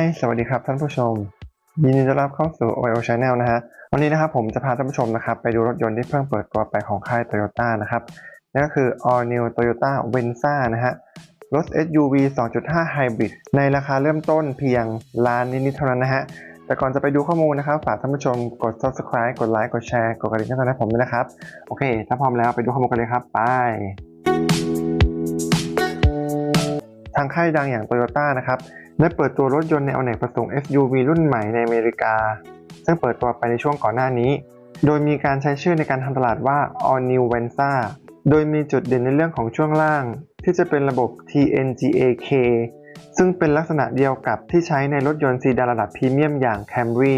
ายสวัสดีครับท่านผู้ชม ยินดีต้อนรับเข้าสู่ OIO Channel นะฮะ วันนี้นะครับผมจะพาท่านผู้ชมนะครับไปดูรถยนต์ที่เพิ่งเปิดตัวไปของค่าย Toyota นะครับ นั่นก็คือ All New Toyota Venza นะฮะ รถ SUV 2.5 Hybrid ในราคาเริ่มต้นเพียงล้านนิดๆเท่านั้นนะฮะ แต่ก่อนจะไปดูข้อมูลนะครับ ฝากท่านผู้ชมกด subscribe กดไลค์ กดแชร์ กดกระดิ่งให้ผมด้วยนะครับ โอเค ถ้าพร้อมแล้วไปดูข้อมูลกันเลยครับ ไปทางค่ายดังอย่าง Toyota นะครับ ได้เปิดตัวรถยนต์ในอเนกประสงค์ SUV รุ่นใหม่ในอเมริกา ซึ่งเปิดตัวไปในช่วงก่อนหน้านี้ โดยมีการใช้ชื่อในการทำตลาดว่า All New Venza โดยมีจุดเด่นในเรื่องของช่วงล่าง ที่จะเป็นระบบ TNGA-K ซึ่งเป็นลักษณะเดียวกับที่ใช้ในรถยนต์ซีดานระดับพรีเมียมอย่าง Camry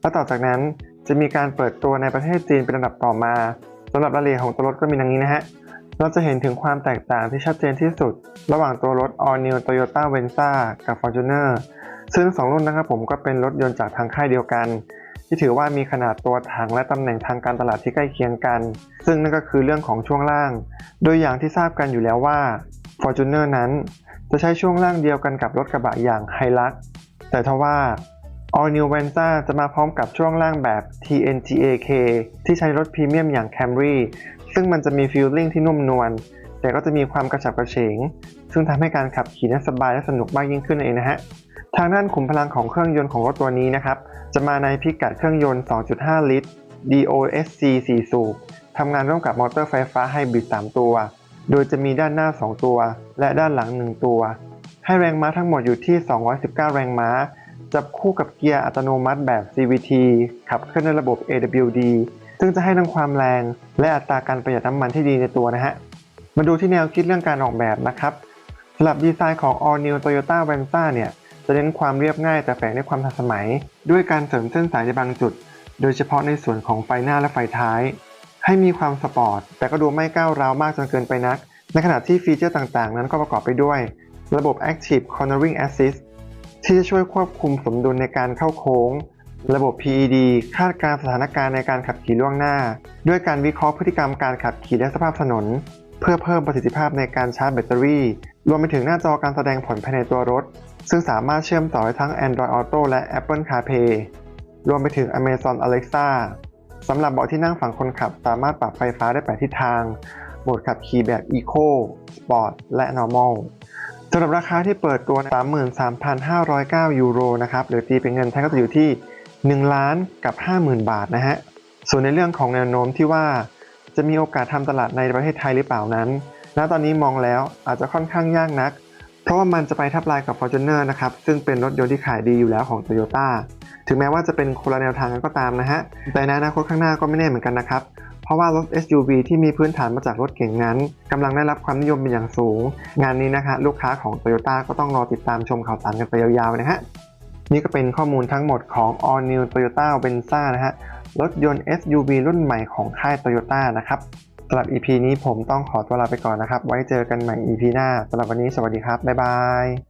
และต่อจากนั้นจะมีการเปิดตัวในประเทศจีนเป็นระดับต่อมาสำหรับรายละเอียดของตัวรถก็มีดังนี้นะฮะ เราจะเห็นถึงความแตกต่างที่ชัดเจนที่สุด ระหว่างตัวรถ All New Toyota Venza กับ Fortuner ซึ่งสองรุ่นนะครับผมก็เป็นรถยนต์จากทางค่ายเดียวกัน ที่ถือว่ามีขนาดตัวถังและตำแหน่งทางการตลาดที่ใกล้เคียงกัน ซึ่งนั่นก็คือเรื่องของช่วงล่าง โดยอย่างที่ทราบกันอยู่แล้วว่า Fortuner นั้นจะใช้ช่วงล่างเดียวกันกับรถกระบะอย่าง Hilux แต่ทว่า All New Venza จะมาพร้อมกับช่วงล่างแบบ TNGA-K ที่ใช้รถพรีเมียมอย่าง Camry ซึ่งมันจะมีฟีลลิ่งที่นุ่มนวล แต่ก็จะมีความกระฉับกระเฉง ซึ่งทำให้การขับขี่นั้นสบายและสนุกมากยิ่งขึ้นเองนะฮะ ทางด้านขุมพลังของเครื่องยนต์ของรถตัวนี้นะครับ จะมาในพิกัดเครื่องยนต์ 2.5 ลิตร DOSG 4สูบทำงานร่วมกับมอเตอร์ไฟฟ้าไฮบริด 3 ตัว โดยจะมีด้านหน้า 2 ตัว และด้านหลัง 1 ตัว ให้แรงม้าทั้งหมดอยู่ที่ 219 แรงม้า จับคู่กับเกียร์อัตโนมัติแบบ CVT ขับเคลื่อนด้วยระบบ AWD ซึ่งจะให้ทั้งความแรงและอัตราการประหยัดน้ำมันที่ดีในตัวนะฮะ มาดูที่แนวคิดเรื่องการออกแบบนะครับสำหรับดีไซน์ของ All New Toyota Venza เนี่ยจะเน้นความเรียบง่ายแต่แฝงด้วยความทันสมัย ด้วยการเสริมเส้นสายในบางจุด โดยเฉพาะในส่วนของไฟหน้าและไฟท้าย ให้มีความสปอร์ต แต่ก็ดูไม่ก้าวร้าวมากจนเกินไปนัก ในขณะที่ฟีเจอร์ต่างๆ นั้นก็ประกอบไปด้วย ระบบ Active Cornering Assist ที่จะช่วยควบคุมสมดุลในการเข้าโค้ง ระบบ PED คาดการสถานการณ์ในการขับขี่ล่วงหน้า ด้วยการวิเคราะห์พฤติกรรมการขับขี่และสภาพถนน เพื่อเพิ่มประสิทธิภาพในการชาร์จแบตเตอรี่ รวมไปถึงหน้าจอการแสดงผลภายในตัวรถ ซึ่งสามารถเชื่อมต่อทั้ง Android Auto และ Apple CarPlay รวมไปถึง Amazon Alexa สำหรับเบาะที่นั่งฝั่งคนขับสามารถปรับไฟฟ้าได้8ทิศทาง โหมดขับขี่แบบ Eco Sport และ Normal สำหรับราคาที่เปิดตัว 33,509 ยูโรนะครับ หรือตีเป็นเงินไทยก็จะอยู่ที่ 1 ล้านกับ 50,000 บาทนะฮะ ส่วนในเรื่องของแนวโน้มที่ว่าจะมีโอกาสทำตลาดในประเทศไทยหรือเปล่านั้น ณ ตอนนี้มองแล้วอาจจะค่อนข้างยากนัก เพราะว่ามันจะไปทับลายกับ Fortuner นะครับ ซึ่งเป็นรถยนต์ที่ขายดีอยู่แล้วของ Toyota ถึงแม้ว่าจะเป็นคนละแนวทางกันก็ตามนะฮะ แต่ในอนาคตข้างหน้าก็ไม่แน่เหมือนกันนะครับ เพราะว่ารถ SUV ที่มีพื้นฐานมาจากรถเก่งนั้นกำลังได้รับความนิยมเป็นอย่างสูง งานนี้นะคะลูกค้าของ Toyota ก็ต้องรอติดตามชมข่าวสารกันไปยาวๆนะฮะ นี่ก็เป็นข้อมูลทั้งหมดของ All New Toyota Venza นะฮะ รถยนต์ SUV รุ่นใหม่ของค่าย Toyota นะครับสำหรับ EP นี้ผมต้องขอตัวลาไปก่อนนะครับ ไว้เจอกันใหม่ EP หน้าสำหรับวันนี้สวัสดีครับ บ๊ายบาย